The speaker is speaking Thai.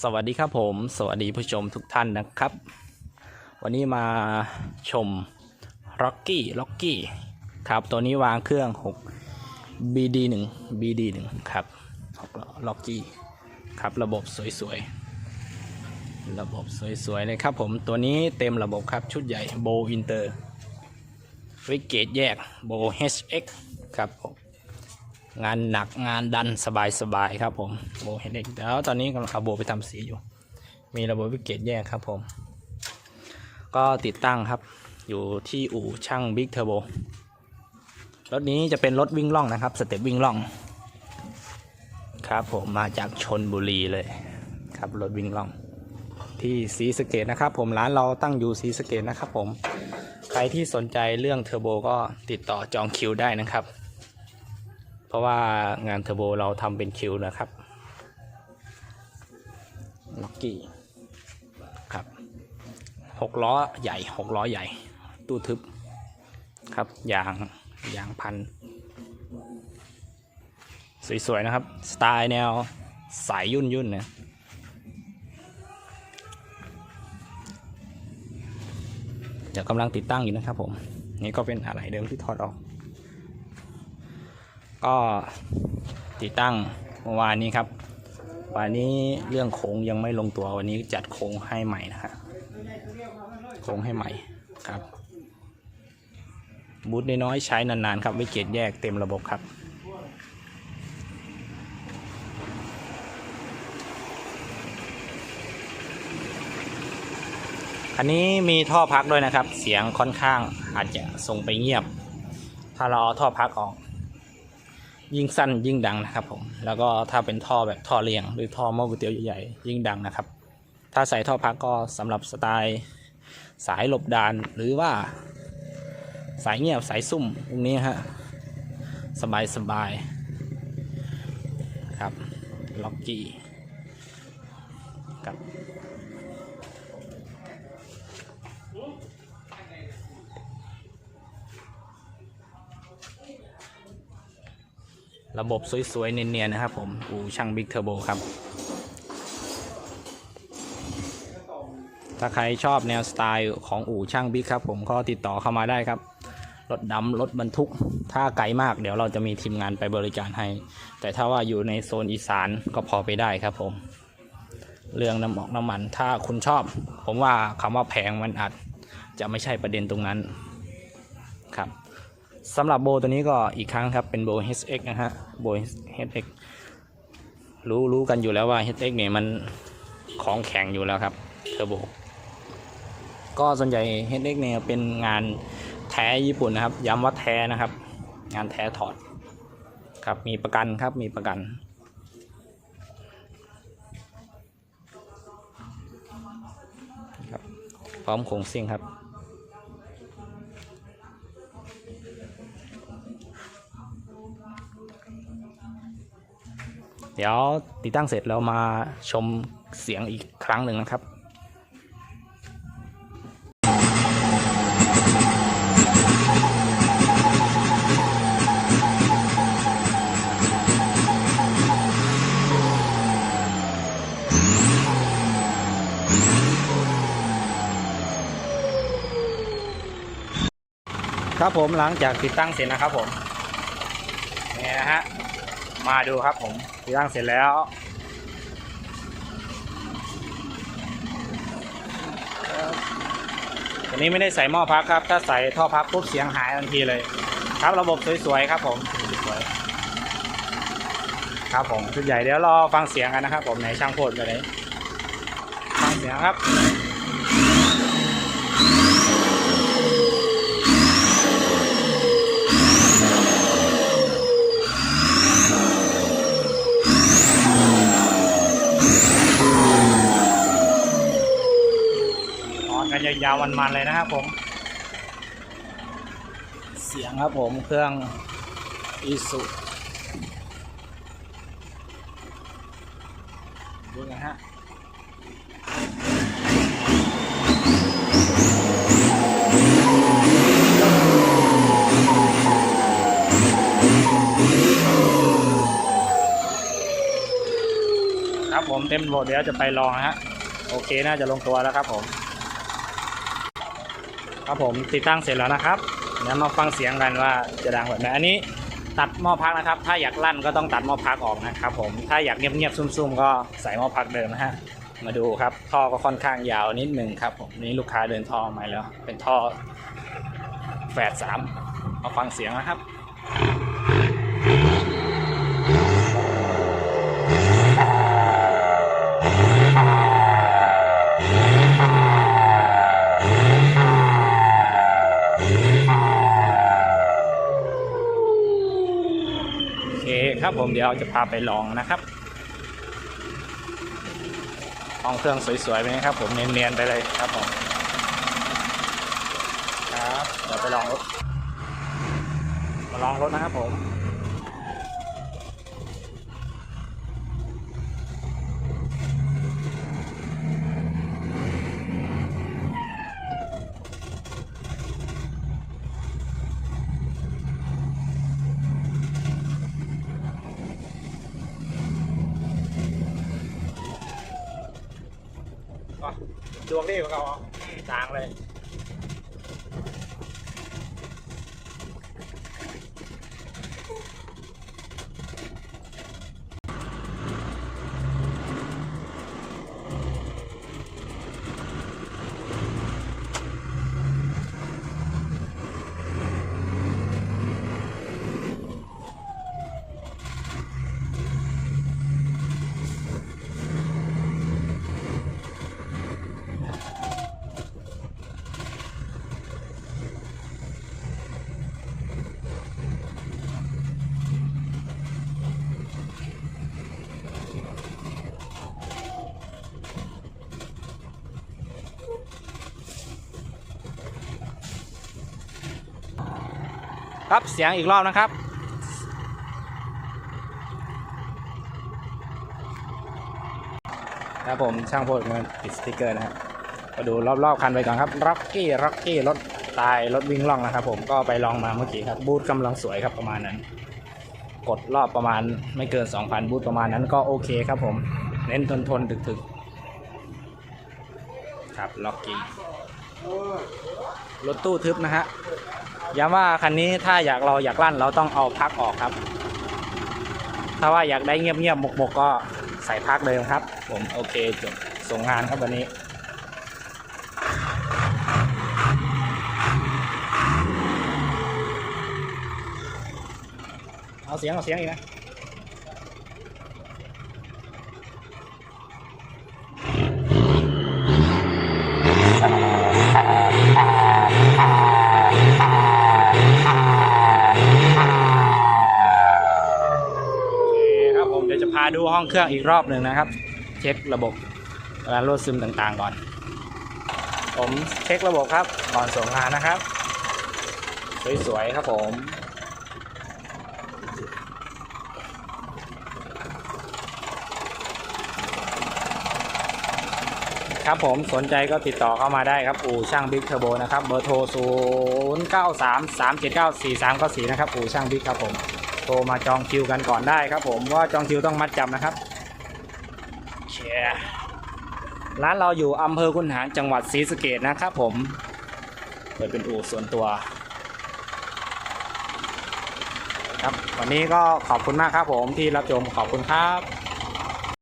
สวัสดีครับผม สวัสดีผู้ชมทุกท่านนะครับ วันนี้มาชม Rocky Rocky ครับ ตัวนี้วางเครื่อง 6 BD 1 BD 1 ครับ Rocky ครับระบบสวยๆ ระบบสวยๆเลยครับผมตัวนี้เต็มระบบครับชุดใหญ่โบอินเตอร์วิกเกตแยกโบ HX ครับผม งานหนักงานดันสบายสบายครับผมโบเห็นเด็กแล้วตอนนี้กำลังเอาโบไปทำสีอยู่ มีระบบวิกเกตแยกครับผม ก็ติดตั้งครับ อยู่ที่อู่ช่างบิ๊กเทอร์โบรถนี้จะเป็นรถวิ่งล่องนะครับ สเต็ปวิ่งล่อง ครับผมมาจากชนบุรีเลยครับรถวิ่งล่อง ที่ศรีสเกดนะครับ ผมร้านเราตั้งอยู่ศรีสเกดนะครับ ผมใครที่สนใจเรื่องเทอร์โบก็ติดต่อจองคิวได้นะครับ เพราะว่างานเทอร์โบเราทำเป็นคิวนะครับล็อกกี้ครับหกล้อใหญ่หกล้อใหญ่ ตู้ทึบครับยางยางพัน สวย ๆ นะครับ สไตล์แนวสายยุ่นยุ่นๆนะเดี๋ยวกำลังติดตั้งอยู่นะครับผม นี่ก็เป็นอะไรเดิมที่ถอดออก ก็ติดตั้งเมื่อวานนี้ครับวันนี้เรื่องโค้งยังไม่ลงตัววันนี้จัดโค้งให้ใหม่นะฮะโค้งให้ใหม่ครับ บูทน้อยใช้นานๆครับวิเกตแยกเต็มระบบครับอันนี้มีท่อพักด้วยนะครับ เสียงค่อนข้างอาจจะส่งไปเงียบ ถ้าเราเอาท่อพักออก ยิ่งสั้นยิ่งดังนะครับผมแล้วก็ถ้าเป็นท่อแบบท่อเรียง หรือท่อหม้อก๋วยเตี๋ยวใหญ่ๆยิ่งดังนะครับ ถ้าใส่ท่อพักก็สำหรับสไตล์สายหลบดานหรือว่า สายเงียบสายซุ่มตรงนี้ฮะสบายสบายครับล็อกกี้ครับ ระบบสวยๆ เนียนๆ นะครับผม อูช่างบิ๊กเทอร์โบครับ ถ้าใครชอบแนวสไตล์ของอู่ช่างบิ๊กครับผมก็ติดต่อเข้ามาได้ครับ รถดำรถบรรทุก ถ้าไกลมากเดี๋ยวเราจะมีทีมงานไปบริการให้ แต่ถ้าว่าอยู่ในโซนอีสานก็พอไปได้ครับผม เรื่องน้ำออกน้ำมัน ถ้าคุณชอบ ผมว่าคำว่าแพงมันอาจจะไม่ใช่ประเด็นตรงนั้นครับ สำหรับโบตัวนี้ก็อีกครั้งครับเป็นโบ HX นะฮะโบ HX รู้รู้กันอยู่แล้วว่า HX เนี่ยมันของแข็งอยู่แล้วครับเทอร์โบก็ส่วนใหญ่ HX เนี่ยเป็นงานแท้ญี่ปุ่นนะครับ ย้ำว่าแท้นะครับ งานแท้ถอดครับมีประกันครับมีประกัน ครับพร้อมโครงซิ่งครับ เดี๋ยวติดตั้งเสร็จเรามาชมเสียงอีกครั้งหนึ่งนะครับครับผมหลังจากติดตั้งเสร็จนะครับผมนี่นะฮะ มาดูครับผมติดตั้งเสร็จแล้วตัวนี้ไม่ได้ใส่หม้อพักครับ ถ้าใส่ท่อพักปุ๊บเสียงหายทันทีเลย ครับระบบสวยๆครับผมสวยครับผมชุดใหญ่เดี๋ยวรอฟังเสียงกันนะครับผมในช่างโพดไปเลยฟังเสียงครับ นอนกัน ยาวๆวันๆเลยนะครับผม เสียงครับผมเครื่องอีสุดูนะฮะครับผมผมเต็มโหลดเดี๋ยวจะไปลองนะฮะ โอเค น่าจะลงตัวแล้วครับผม ครับผมติดตั้งเสร็จแล้วนะครับเดี๋ยวมาฟังเสียงกันว่าจะดังแบบไหนอันนี้ตัดหม้อพักนะครับ ถ้าอยากลั่นก็ต้องตัดหม้อพักออกนะครับผมถ้าอยากเงียบๆซุ่มๆ ก็ใส่หม้อพักเดิมนะฮะมาดูครับท่อก็ค่อนข้างยาวนิดหนึ่งครับผมนี่ลูกค้าเดินท่อมาแล้ว เป็นท่อแฝดสามมาฟังเสียงนะครับ ครับผมเดี๋ยวจะพาไปลองนะครับห้องเครื่องสวยๆไปนะครับ ผมเนียนๆไปเลยครับผมครับเดี๋ยวไปลองรถมาลองรถนะครับผม ดวงดีของเขาต่างเลย รับเสียงอีกรอบนะครับ ครับผมช่างโพดมันติดสติกเกอร์นะฮะมาดูรอบๆคันไปก่อนครับร็อกกี้ร็อกกี้รถตายรถวิ่งล่องนะครับ ผมก็ไปลองมาเมื่อกี้ครับ บูธกำลังสวยครับประมาณนั้น กดรอบประมาณไม่เกิน 2,000 บูธประมาณนั้นก็โอเคครับผม เน้นทนทนๆถึกๆครับล็อกกี้รถตู้ทึบนะฮะ ย้ำว่าคันนี้ถ้าอยากเราอยากลั่นเราต้องเอาพักออกครับ ถ้าว่าอยากได้เงียบๆหมกๆก็ใส่พักเลยครับ ผมโอเคจบส่งงานครับวันนี้เอาเสียงเอาเสียงอีกนะาดูห้องเครื่องอีกรอบหนึ่งนะครับ เช็คระบบการรั่วซึมต่างๆก่อน ผมเช็คระบบครับก่อนส่งงานนะครับ สวยๆครับผมครับผมสนใจก็ติดต่อเข้ามาได้ครับ อู่ช่างบิ๊กเทอร์โบนะครับ เบอร์โทร 0 9 3 3 7 9 4 3 9 4 นะครับ อู่ช่างบิ๊กครับผม โทรมาจองคิวกันก่อนได้ครับผมว่าจองคิวต้องมัดจำนะครับเชียร้านเราอยู่อำเภอคุนหารจังหวัดศรีสะเกดนะครับผม เปิดเป็นอู่ส่วนตัว ครับวันนี้ก็ขอบคุณมากครับผมที่รับชมขอบคุณครับ